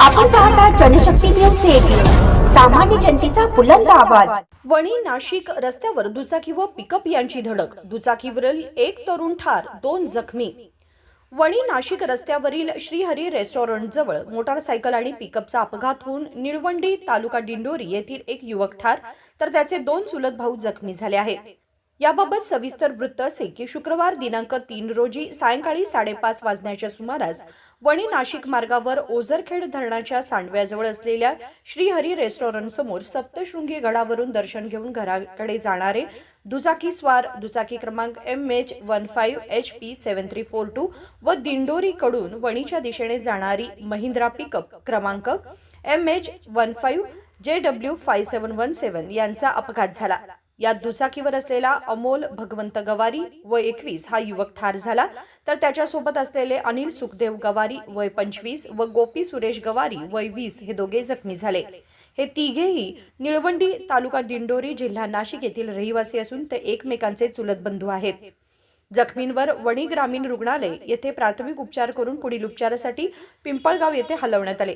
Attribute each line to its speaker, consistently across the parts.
Speaker 1: आपण पाहता Janshakti news eighteen सामान्य जनतेचा बुलंद आवाज.
Speaker 2: वणी नाशिक रस्त्यावर दुचाकी व पिकअप यांची धडक. दुचाकीवरील एक तरुण ठार दोन जखमी. वणी नाशिक रस्त्यावरील श्रीहरी रेस्टॉरंट जवळ मोटारसायकल आणि पिकअपचा अपघात होऊन निळवंडी तालुका दिंडोरी येथील एक युवक ठार तर त्याचे दोन चुलत भाऊ जखमी झाले आहेत. याबाबत सविस्तर वृत्त असे की शुक्रवार दिनांक तीन रोजी सायंकाळी साडेपाच वाजण्याच्या सुमारास वणी नाशिक मार्गावर ओझरखेड धरणाच्या सांडव्याजवळ असलेल्या श्रीहरी रेस्टॉरंट समोर सप्तशृंगी गडावरून दर्शन घेऊन घराकडे जाणारे दुचाकी स्वार दुचाकी क्रमांक M H one five H P seven three four two व दिंडोरीकडून वणीच्या दिशेने जाणारी महिंद्रा पिकअप क्रमांक M H one five J W five seven one seven यांचा अपघात झाला. यात दुचाकीवर असलेला अमोल भगवंत गवारी वय एकवीस हा युवक ठार झाला. तर त्याच्यासोबत असलेले अनिल सुखदेव गवारी वय पंचवीस व गोपी सुरेश गवारी वय वीस हे दोघे जखमी झाले. हे तिघेही निळवंडी तालुका दिंडोरी जिल्हा नाशिक येथील रहिवासी असून ते एकमेकांचे चुलत बंधू आहेत. जखमींवर वणी ग्रामीण रुग्णालय येथे प्राथमिक उपचार करून पुढील उपचारासाठी पिंपळगाव येथे हलवण्यात आले.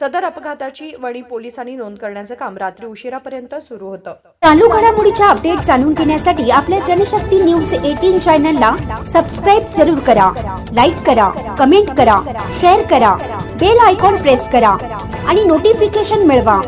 Speaker 2: सदर अपघाताची वणी पोलिसांनी नोंद करण्याचं काम रात्री उशिरापर्यंत सुरू होतं.
Speaker 1: चालू घडामोडीच्या अपडेट जाणून घेण्यासाठी आपल्या जनशक्ती न्यूज एटीन चॅनलला सबस्क्राईब जरूर करा लाईक करा कमेंट करा शेअर करा बेल आयकॉन प्रेस करा आणि नोटिफिकेशन मिळवा.